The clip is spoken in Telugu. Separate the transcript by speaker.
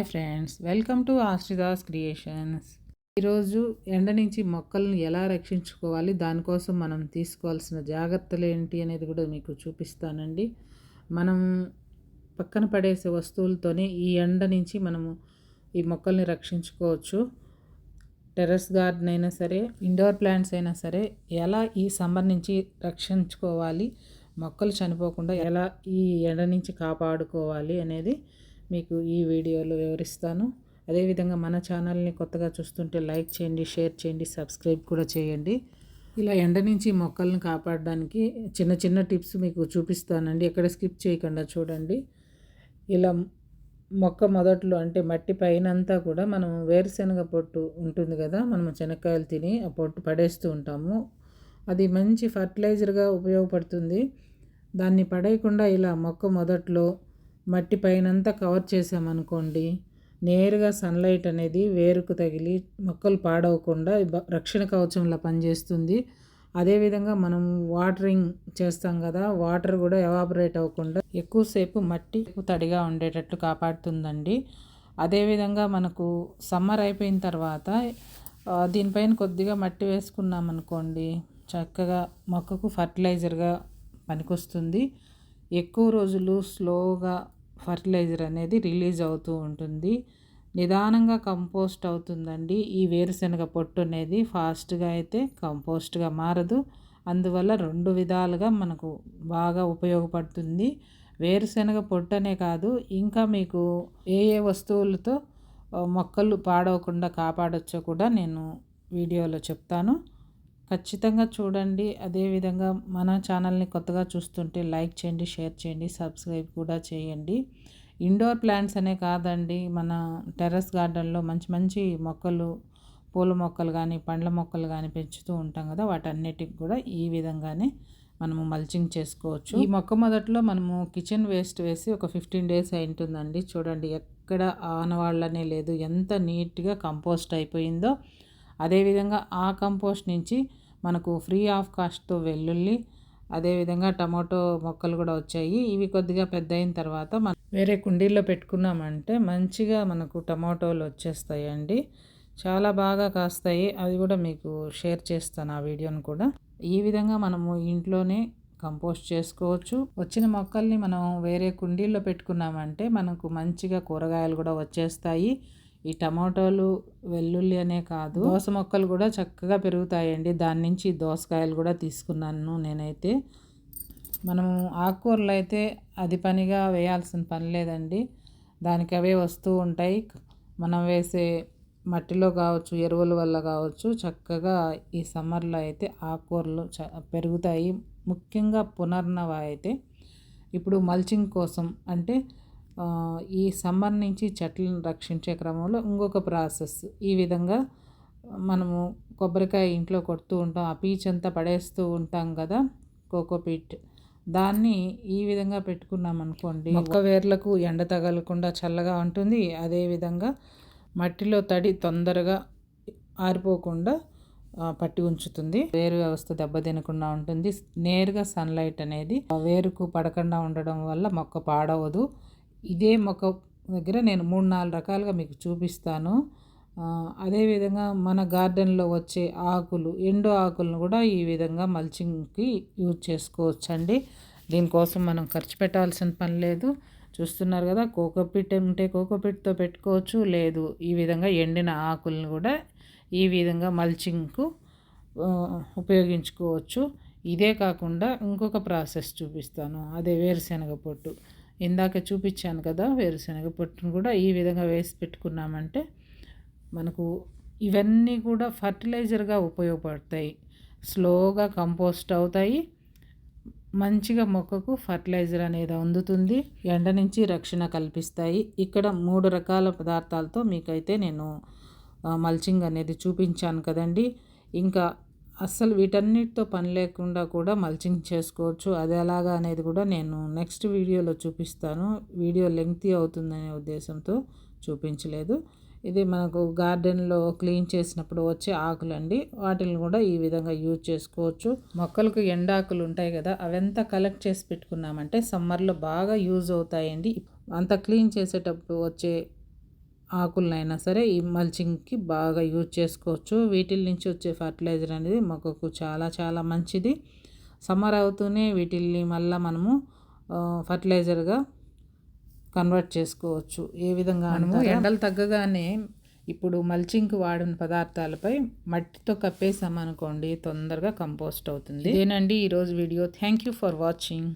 Speaker 1: Hi friends welcome to Ashridas creations. ఈరోజు ఎండ నుంచి మొక్కలను ఎలా రక్షించుకోవాలి దానికోసం మనం తీసుకోవాల్సిన జాగ్రత్తలు ఏంటి అనేది కూడా మీకు చూపిస్తానండి. మనం పక్కన పడేసే వస్తువులతోనే ఈ ఎండ నుంచి మనము ఈ మొక్కల్ని రక్షించుకోవచ్చు. టెర్రస్ గార్డెన్ అయినా సరే ఇండోర్ ప్లాంట్స్ అయినా సరే ఎలా ఈ సమ్మర్ నుంచి రక్షించుకోవాలి మొక్కలు చనిపోకుండా ఎలా ఈ ఎండ నుంచి కాపాడుకోవాలి అనేది మీకు ఈ వీడియోలో వివరిస్తాను. అదేవిధంగా మన ఛానల్ని కొత్తగా చూస్తుంటే లైక్ చేయండి షేర్ చేయండి సబ్స్క్రైబ్ కూడా చేయండి. ఇలా ఎండ నుంచి మొక్కలను కాపాడడానికి చిన్న చిన్న టిప్స్ మీకు చూపిస్తానండి. ఎక్కడ స్కిప్ చేయకుండా చూడండి. ఇలా మొక్క మొదట్లో అంటే మట్టి పైనంతా కూడా మనం వేరుశనగ పొట్టు ఉంటుంది కదా మనం శనక్కాయలు తిని ఆ పొట్టు పడేస్తూ ఉంటాము. అది మంచి ఫర్టిలైజర్గా ఉపయోగపడుతుంది. దాన్ని పడేయకుండా ఇలా మొక్క మొదట్లో మట్టి పైనంతా కవర్ చేసామనుకోండి నేరుగా సన్లైట్ అనేది వేరుకు తగిలి మొక్కలు పాడవకుండా రక్షణ కవచంలా పనిచేస్తుంది. అదేవిధంగా మనం వాటరింగ్ చేస్తాం కదా వాటర్ కూడా ఎవాపరేట్ అవ్వకుండా ఎక్కువసేపు మట్టి తడిగా ఉండేటట్టు కాపాడుతుందండి. అదేవిధంగా మనకు సమ్మర్ అయిపోయిన తర్వాత దీనిపైన కొద్దిగా మట్టి వేసుకున్నామనుకోండి చక్కగా మొక్కకు ఫర్టిలైజర్గా పనికొస్తుంది. ఎక్కువ రోజులు స్లోగా ఫర్టిలైజర్ అనేది రిలీజ్ అవుతూ ఉంటుంది. నిదానంగా కంపోస్ట్ అవుతుందండి. ఈ వేరుశనగ పొట్టు అనేది ఫాస్ట్గా అయితే కంపోస్ట్గా మారదు. అందువల్ల రెండు విధాలుగా మనకు బాగా ఉపయోగపడుతుంది. వేరుశనగ పొట్టు అనే కాదు ఇంకా మీకు ఏ ఏ వస్తువులతో మొక్కలు పాడవకుండా కాపాడొచ్చో కూడా నేను వీడియోలో చెప్తాను. ఖచ్చితంగా చూడండి. అదేవిధంగా మన ఛానల్ని కొత్తగా చూస్తుంటే లైక్ చేయండి షేర్ చేయండి సబ్స్క్రైబ్ కూడా చేయండి. ఇండోర్ ప్లాంట్స్ అనే కాదండి. మన టెర్రస్ గార్డెన్లో మంచి మంచి మొక్కలు పూల మొక్కలు కానీ పండ్ల మొక్కలు కానీ పెంచుతూ ఉంటాం కదా. వాటన్నిటికి కూడా ఈ విధంగానే మనము మల్చింగ్ చేసుకోవచ్చు. ఈ మొక్క మొదట్లో మనము కిచెన్ వేస్ట్ వేసి ఒక ఫిఫ్టీన్ డేస్ అయి ఉంటుందండి చూడండి ఎక్కడ ఆనవాళ్ళనే లేదు. ఎంత నీట్గా కంపోస్ట్ అయిపోయిందో అదేవిధంగా ఆ కంపోస్ట్ నుంచి మనకు ఫ్రీ ఆఫ్ కాస్ట్తో వెల్లుల్లి అదేవిధంగా టమాటో మొక్కలు కూడా వచ్చాయి. ఇవి కొద్దిగా పెద్ద అయిన తర్వాత మనం వేరే కుండీల్లో పెట్టుకున్నామంటే మంచిగా మనకు టమాటోలు వచ్చేస్తాయండి. చాలా బాగా కాస్తాయి. అవి కూడా మీకు షేర్ చేస్తాను ఆ వీడియోను కూడా. ఈ విధంగా మనము ఇంట్లోనే కంపోస్ట్ చేసుకోవచ్చు. వచ్చిన మొక్కల్ని మనం వేరే కుండీల్లో పెట్టుకున్నామంటే మనకు మంచిగా కూరగాయలు కూడా వచ్చేస్తాయి. ఈ టమాటోలు వెల్లుల్లి అనే కాదు. దోస మొక్కలు కూడా చక్కగా పెరుగుతాయండి. దాని నుంచి దోసకాయలు కూడా తీసుకున్నాను నేనైతే. మనము ఆకుకూరలు అయితే అది పనిగా వేయాల్సిన పని లేదండి. దానికి అవే వస్తూ ఉంటాయి. మనం వేసే మట్టిలో కావచ్చు ఎరువుల వల్ల కావచ్చు చక్కగా ఈ సమ్మర్లో అయితే ఆకుకూరలు చ పెరుగుతాయి. ముఖ్యంగా పునర్నవ అయితే ఇప్పుడు మల్చింగ్ కోసం అంటే ఈ సమ్మర్ నుంచి చెట్లను రక్షించే క్రమంలో ఇంకొక ప్రాసెస్. ఈ విధంగా మనము కొబ్బరికాయ ఇంట్లో కొడుతూ ఉంటాం. ఆ పీచ్ అంతా పడేస్తూ ఉంటాం కదా కోకోపీట్ దాన్ని ఈ విధంగా పెట్టుకున్నాం అనుకోండి. మొక్క వేర్లకు ఎండ తగలకుండా చల్లగా ఉంటుంది. అదేవిధంగా మట్టిలో తడి తొందరగా ఆరిపోకుండా పట్టి ఉంచుతుంది. వేరు వ్యవస్థ దెబ్బతినకుండా ఉంటుంది. నేరుగా సన్లైట్ అనేది వేరుకు పడకుండా ఉండడం వల్ల మొక్క పాడవదు. ఇదే మొక్క దగ్గర నేను మూడు నాలుగు రకాలుగా మీకు చూపిస్తాను. అదేవిధంగా మన గార్డెన్లో వచ్చే ఆకులు ఎండు ఆకులను కూడా ఈ విధంగా మల్చింగ్కి యూజ్ చేసుకోవచ్చండి. దీనికోసం మనం ఖర్చు పెట్టాల్సిన పని లేదు. చూస్తున్నారు కదా కోకోపిట్ ఉంటే కోకోపిట్తో పెట్టుకోవచ్చు లేదు ఈ విధంగా ఎండిన ఆకులను కూడా ఈ విధంగా మల్చింగ్కు ఉపయోగించుకోవచ్చు. ఇదే కాకుండా ఇంకొక ప్రాసెస్ చూపిస్తాను. అదే వేరుశనగ పొట్టు. ఇందాక చూపించాను కదా వేరుశనగ పొట్టును కూడా ఈ విధంగా వేసి పెట్టుకున్నామంటే మనకు ఇవన్నీ కూడా ఫర్టిలైజర్గా ఉపయోగపడతాయి. స్లోగా కంపోస్ట్ అవుతాయి. మంచిగా మొక్కకు ఫర్టిలైజర్ అనేది అందుతుంది. ఎండ నుంచి రక్షణ కల్పిస్తాయి. ఇక్కడ మూడు రకాల పదార్థాలతో మీకైతే నేను మల్చింగ్ అనేది చూపించాను కదండి. ఇంకా అస్సలు వీటన్నిటితో పని లేకుండా కూడా మల్చింగ్ చేసుకోవచ్చు. అది ఎలాగా అనేది కూడా నేను నెక్స్ట్ వీడియోలో చూపిస్తాను. వీడియో లెంగ్తీ అవుతుందనే ఉద్దేశంతో చూపించలేదు. ఇది మనకు గార్డెన్లో క్లీన్ చేసినప్పుడు వచ్చే ఆకులండి. వాటిని కూడా ఈ విధంగా యూజ్ చేసుకోవచ్చు. మొక్కలకు ఎండాకులు ఉంటాయి కదా అవంతా కలెక్ట్ చేసి పెట్టుకున్నామంటే సమ్మర్లో బాగా యూజ్ అవుతాయండి. అంత క్లీన్ చేసేటప్పుడు వచ్చే ఆకులనైనా సరే ఈ మల్చింగ్కి బాగా యూజ్ చేసుకోవచ్చు. వీటి నుంచి వచ్చే ఫర్టిలైజర్ అనేది మొక్కకు చాలా చాలా మంచిది. సమ్మర్ అవుతూనే వీటిల్ని మళ్ళీ మనము ఫర్టిలైజర్గా కన్వర్ట్ చేసుకోవచ్చు. ఏ విధంగా మనము ఎండలు తగ్గగానే ఇప్పుడు మల్చింగ్కి వాడిన పదార్థాలపై మట్టితో కప్పేసామనుకోండి తొందరగా కంపోస్ట్ అవుతుంది. ఇదేనండి ఈరోజు video. Thank you for watching.